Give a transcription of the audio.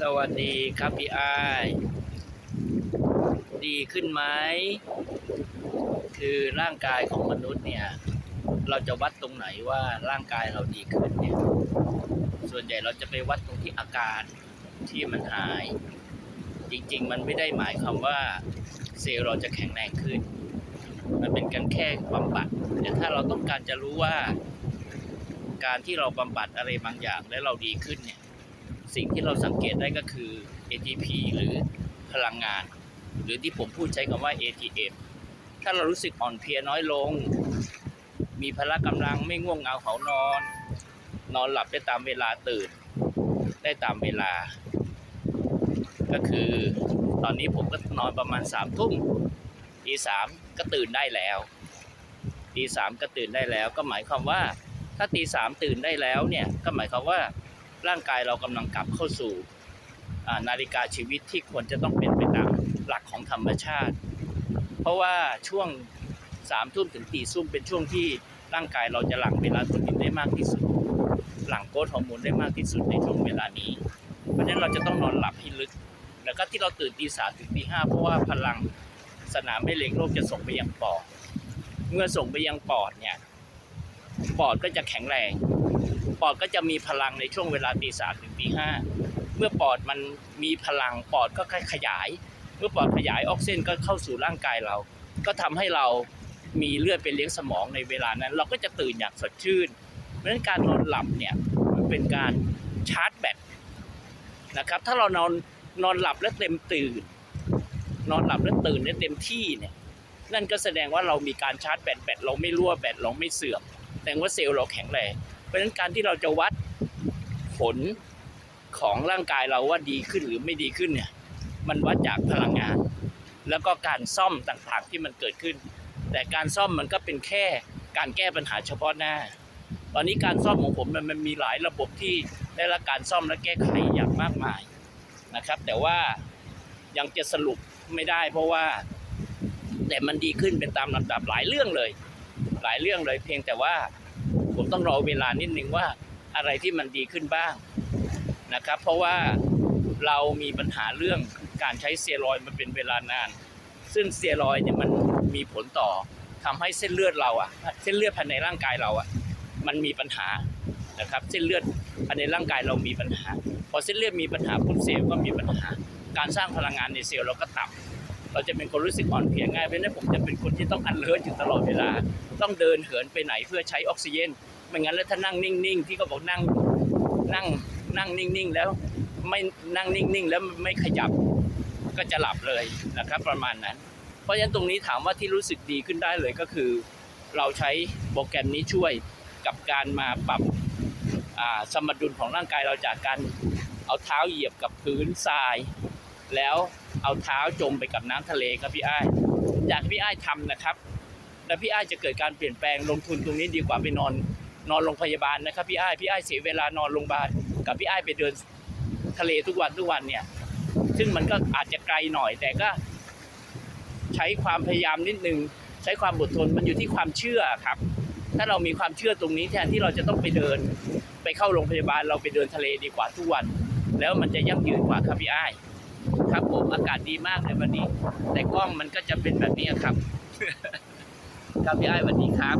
สวัสดีครับพี่อ้ายดีขึ้นไหมคือร่างกายของมนุษย์เนี่ย เราจะวัดตรงไหนว่าร่างกายเราดีขึ้นเนี่ย ส่วนใหญ่เราจะไปวัดตรงที่อาการที่มันหาย จริง ๆ มันไม่ได้หมายความว่าเซลล์เราจะแข็งแรงขึ้น มันเป็นการแค่บำบัดแต่ถ้าเราต้องการจะรู้ว่า การที่เราบำบัดอะไรบางอย่างแล้วเราดีขึ้นเนี่ย สิ่งที่เราสังเกตได้ก็คือ ATP หรือพลังงาน หรือที่ผมพูดใช้คำว่า ATM ถ้าเรารู้สึกอ่อนเพลียน้อยลง มีพละกำลังไม่ง่วงเหงาเขานอน นอนหลับได้ตามเวลาตื่น ได้ตามเวลา ก็คือตอนนี้ผมก็นอนประมาณสามทุ่มตีสามก็ตื่นได้แล้วตีสามก็ตื่นได้แล้ว ก็หมายความว่า ถ้าตีสามตื่นได้แล้วเนี่ยก็หมายความว่า ร่างกายเรากำลังกลับเข้าสู่นาฬิกาชีวิตที่ควรจะต้องเป็นไปตามหลักของธรรมชาติ เพราะว่าช่วงสามทุ่มถึงตีสุ่มเป็นช่วงที่ร่างกายเราจะหลั่งเวลาตัวนินได้มากที่สุด หลั่งโกรทฮอร์โมนได้มากที่สุดในช่วงเวลานี้ เพราะฉะนั้นเราจะต้องนอนหลับให้ลึก แล้วก็ที่เราตื่นตีสามถึงตีห้าเพราะว่าพลังสนามแม่เหล็กโลกจะส่งไปยังปอด เมื่อส่งไปยังปอดเนี่ย ปอดก็จะแข็งแรง ปอดก็จะมีพลังในช่วงเวลาตีสามถึงตีห้าเมื่อปอดมันมีพลังปอดก็ขยาย เมื่อปอดขยายออกซิเจนก็เข้าสู่ร่างกายเรา ก็ทำให้เรามีเลือดไปเลี้ยงสมองในเวลานั้น เราก็จะตื่นอย่างสดชื่น เพราะฉะนั้นการนอนหลับเนี่ยมันเป็นการชาร์จแบตนะครับ ถ้าเรานอนนอนหลับและเต็มตื่น นอนหลับและตื่นได้เต็มที่เนี่ยนั่นก็แสดงว่าเรามีการชาร์จแบตแบตเราไม่รั่วแบตเราไม่เสื่อมแสดงว่าเซลล์เราแข็งแรง ราะฉะนั้นการที่เราจะวัดผลของร่างกายเราว่าดีขึ้นหรือไม่ดีขึ้นเนี่ยมันวัดจากพลังงาน แล้วก็การซ่อมต่างๆที่มันเกิดขึ้น แต่การซ่อมมันก็เป็นแค่การแก้ปัญหาเฉพาะหน้า ตอนนี้การซ่อมของผมมันมันมีหลายระบบที่ได้รับการซ่อมและแก้ไขอย่างมากมายนะครับ แต่ว่ายังจะสรุปไม่ได้ เพราะว่าแต่มันดีขึ้นเป็นตามลำดับหลายเรื่องเลย หลายเรื่องเลยเพียงแต่ว่า ผมต้องรอเวลานิดนึงว่าอะไรที่มันดีขึ้นบ้างนะครับ เพราะว่าเรามีปัญหาเรื่องการใช้เตียรอยด์มาเป็นเวลานาน ซึ่งเตียรอยเนี่ยมันมีผลต่อทำให้เส้นเลือดเราอะเส้นเลือดภายในร่างกายเราอะมันมีปัญหานะครับ เส้นเลือดภายในร่างกายเรามีปัญหา พอเส้นเลือดมีปัญหาปุ๊บเซลล์ก็มีปัญหา การสร้างพลังงานในเซลล์เราก็ต่ำ เราจะเป็นคนรู้สึกอ่อนเพลียง่ายเพราะฉะนั้นผมจะเป็นคนที่ต้องอันเลิศอยู่ตลอดเวลา ต้องเดินเหินไปไหนเพื่อใช้ออกซิเจนไม่งั้นแล้วถ้านั่งนิ่งๆที่เขาบอกนั่งนั่งนั่งนิ่งๆแล้วไม่นั่งนิ่งๆ แล้วไม่ขยับก็จะหลับเลยนะครับ ประมาณนั้น เพราะฉะนั้นตรงนี้ถามว่าที่รู้สึกดีขึ้นได้เลยก็คือ เราใช้โปรแกรมนี้ช่วยกับการมาปรับสมดุลของร่างกายเราจากการเอาเท้าเหยียบกับพื้นทราย แล้วเอาเท้าจมไปกับน้ำทะเลครับพี่อ้ายอยากให้พี่อ้ายทำนะครับ แล้วพี่อ้ายจะเกิดการเปลี่ยนแปลงลงทุนตรงนี้ดีกว่าไปนอนนอนโรงพยาบาลนะครับพี่อ้ายพี่อ้ายเสียเวลานอนโรงพยาบาลกับพี่อ้ายไปเดินทะเลทุกวันทุกวันเนี่ย ซึ่งมันก็อาจจะไกลหน่อยแต่ก็ ใช้ความพยายามนิดนึง ใช้ความอดทนมันอยู่ที่ความเชื่อครับ ถ้าเรามีความเชื่อตรงนี้แทนที่เราจะต้องไปเดิน ไปเข้าโรงพยาบาลเราไปเดินทะเลดีกว่าทุกวัน แล้วมันจะยั่งยืนกว่าครับพี่อ้าย ครับผมอากาศดีมากเลยวันนี้ แต่กล้องมันก็จะเป็นแบบนี้ครับ ครับพี่อ้ายสวัสดีครับ